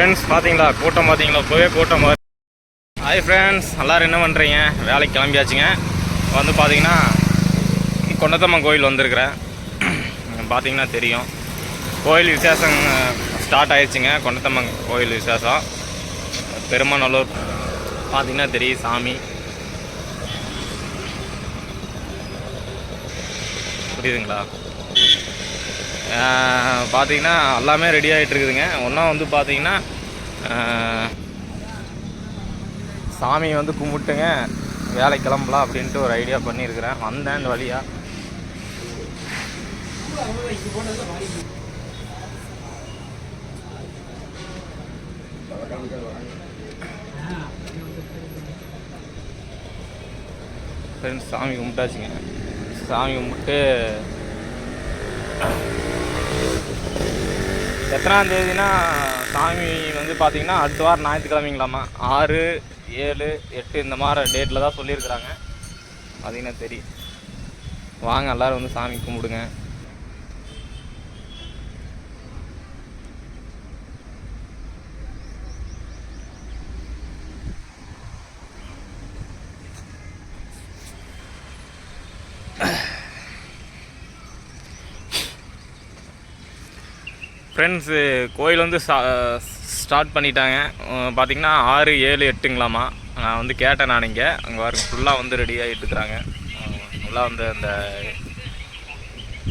Friends பார்த்தீங்களா கூட்டம் பார்த்தீங்களா இப்போவே கூட்டம் மாதிரி ஹாய் ஃப்ரெண்ட்ஸ் எல்லோரும் என்ன பண்ணுறீங்க வேலைக்கு கிளம்பியாச்சுங்க. வந்து பார்த்தீங்கன்னா கொண்டத்தம்மன் கோயில் வந்திருக்கிறேன். பார்த்தீங்கன்னா தெரியும். கோயில் விசேஷம் ஸ்டார்ட் ஆயிடுச்சுங்க. கொண்டத்தம்மன் கோயில் விசேஷம். பெருமநல்லூர் பார்த்தீங்கன்னா தெரியும் சாமி. புரியுதுங்களா? பார்த்தீங்கன்னா எல்லாமே ரெடி ஆகிட்டு இருக்குதுங்க. ஒன்றா வந்து பார்த்தீங்கன்னா சாமி வந்து கும்பிட்டுங்க வேலை கிளம்பலாம் அப்படின்ட்டு ஒரு ஐடியா பண்ணியிருக்கிறேன். வந்தேன் இந்த வழியாக ஃப்ரெண்ட்ஸ் சாமி கும்பிட்டாச்சுங்க. சாமி கும்பிட்டு எத்தனாம் தேதினா சாமி வந்து பார்த்தீங்கன்னா அடுத்த வாரம் ஞாயிற்றுக்கிழமைங்களாமா ஆறு ஏழு எட்டு இந்த மாதிரி டேட்டில் தான் சொல்லியிருக்கிறாங்க. பார்த்தீங்கன்னா தெரியும். வாங்க எல்லோரும் வந்து சாமி கும்பிடுங்க. ஃப்ரெண்ட்ஸு கோயில் வந்து ஸ்டார்ட் பண்ணிட்டாங்க. பார்த்திங்கன்னா பார்த்தீங்கன்னா ஆறு ஏழு எட்டுங்களாமா. நான் வந்து கேட்டேன் நான் இங்கே. அங்கே பாருங்க ஃபுல்லாக வந்து ரெடி ஃபுல்லாக வந்து அந்த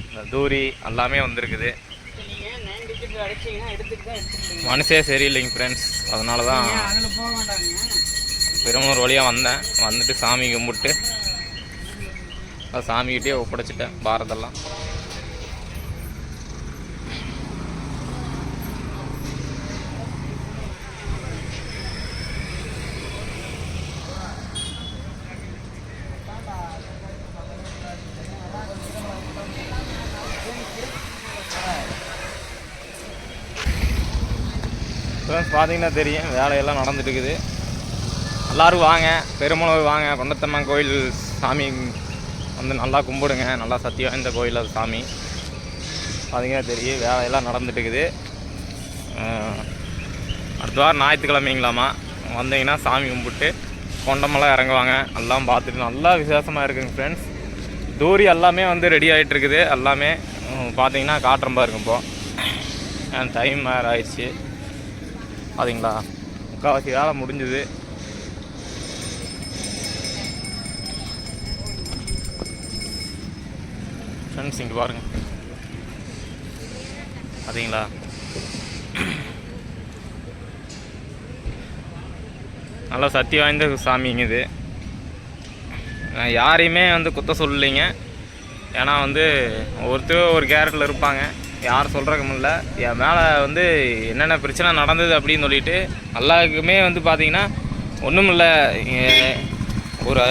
இந்த தூரி எல்லாமே வந்திருக்குது. மனசே சரியில்லைங்க ஃப்ரெண்ட்ஸ் அதனால தான் பெருமூர் வழியாக வந்தேன். வந்துட்டு சாமி கும்பிட்டு சாமிக்கிட்டே ஒப்படைச்சிட்டேன் பாரதெல்லாம். ஃப்ரெண்ட்ஸ் பார்த்தீங்கன்னா தெரியும் வேலையெல்லாம் நடந்துட்டு இருக்குது எல்லாரும் வாங்க பெருமளவு வாங்க கொண்டத்தம்மன் கோயில் சாமி வந்து நல்லா கும்பிடுங்க நல்லா சக்தி வாய்ந்த கோயில் அது சாமி. பார்த்தீங்கன்னா தெரியும் வேலையெல்லாம் நடந்துட்டு இருக்குது அடுத்த வாரம் ஞாயிற்றுக்கிழமைங்களாமா வந்தீங்கன்னா சாமி கும்பிட்டு கொண்டமெல்லாம் இறங்குவாங்க. எல்லாம் பார்த்துட்டு நல்லா விசேஷமாக இருக்குங்க ஃப்ரெண்ட்ஸ் தூரி எல்லாமே வந்து ரெடி ஆகிட்டு இருக்குது எல்லாமே பார்த்தீங்கன்னா காட்டுறேன் பாருங்க இப்போது டைம் வேறு ஆயிடுச்சு. பார்த்தீங்களா முக்கால்வாசி வேலை முடிஞ்சுது. ஃப்ரெண்ட்ஸ் இங்கே பாருங்க. பார்த்தீங்களா நல்லா சக்தி வாய்ந்த சாமிங்க இது. நான் யாரையுமே வந்து குத்த சொல்லலைங்க. ஏன்னா வந்து ஒருத்தர் ஒரு கேரட்டில் இருப்பாங்க. யாரும் சொல்கிறக்கு முடியல என் மேலே வந்து என்னென்ன பிரச்சனை நடந்தது அப்படின்னு சொல்லிட்டு எல்லாருக்குமே வந்து பார்த்தீங்கன்னா ஒன்றும் இல்லை. ஒரு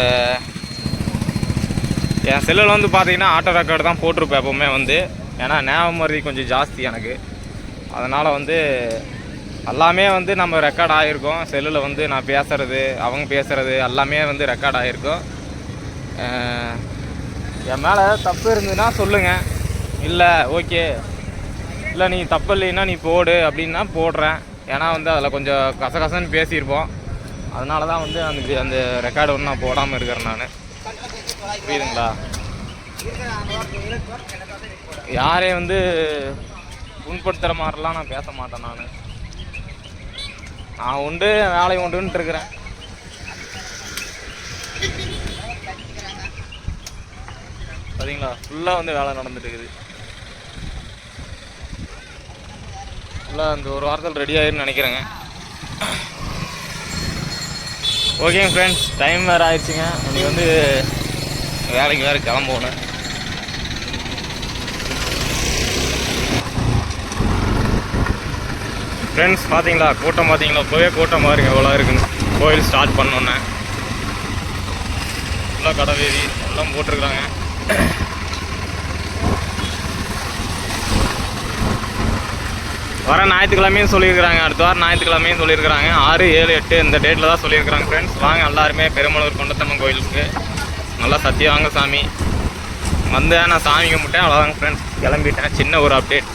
என் செல்லில் வந்து பார்த்தீங்கன்னா ஆட்டோ ரெக்கார்டு தான் போட்டிருப்பேன் எப்போவுமே வந்து. ஏன்னா ஞாபகம் மாதிரி கொஞ்சம் ஜாஸ்தி எனக்கு. அதனால் வந்து எல்லாமே வந்து நம்ம ரெக்கார்ட் ஆகிருக்கோம் செல்லில் வந்து நான் பேசுகிறது அவங்க பேசுகிறது எல்லாமே வந்து ரெக்கார்ட் ஆகிருக்கும் என் மேலே தப்பு இருந்ததுன்னா சொல்லுங்கள் இல்லை ஓகே இல்லை நீ தப்பு இல்லைன்னா நீ போடு அப்படின்னா போடுறேன். ஏன்னா வந்து அதில் கொஞ்சம் கசகசன்னு பேசியிருப்போம். அதனால தான் வந்து அந்த அந்த ரெக்கார்டு ஒன்று நான் போடாமல் இருக்கிறேன் நான். புரியுதுங்களா? யாரையும் வந்து புண்படுத்துகிற மாதிரிலாம் நான் பேச மாட்டேன் நான். நான் உண்டு வேலை உண்டுன்ட்டு இருக்கிறேன். பார்த்தீங்களா ஃபுல்லாக வந்து வேலை நடந்துட்டு இருக்குது. ஃபுல்லாக அந்த ஒரு வாரத்தில் ரெடி ஆகிருன்னு நினைக்கிறேங்க. ஓகேங்க ஃப்ரெண்ட்ஸ் டைம் வேறு ஆயிடுச்சுங்க. இன்றைக்கி வந்து வேலைக்கு வேறு கிளம்பணும் ஃப்ரெண்ட்ஸ் பார்த்தீங்களா கூட்டம் பார்த்தீங்களா இப்போவே கூட்டம் பாருங்க எவ்வளோ இருக்குன்னு. கோயில் ஸ்டார்ட் பண்ணோன்னே. ஃபுல்லாக கடை எல்லாம் போட்டிருக்குறாங்க வர ஞாயிற்றுக்கிழமையும் சொல்லியிருக்கிறாங்க. அடுத்த வாரம் ஞாயிற்றுக்கிழமையும் சொல்லியிருக்கிறாங்க. ஆறு ஏழு எட்டு இந்த டேட்டில் தான் சொல்லியிருக்கிறாங்க ஃப்ரெண்ட்ஸ் வாங்க எல்லாருமே பெருமளூர் கொண்டத்தம்மன் கோயிலுக்கு. நல்லா சத்தியம் வாங்க சாமி. வந்தேன் நான் சாமி கும்பிட்டேன் அவ்வளோதாங்க ஃப்ரெண்ட்ஸ் கிளம்பிட்டேன். சின்ன ஒரு அப்டேட்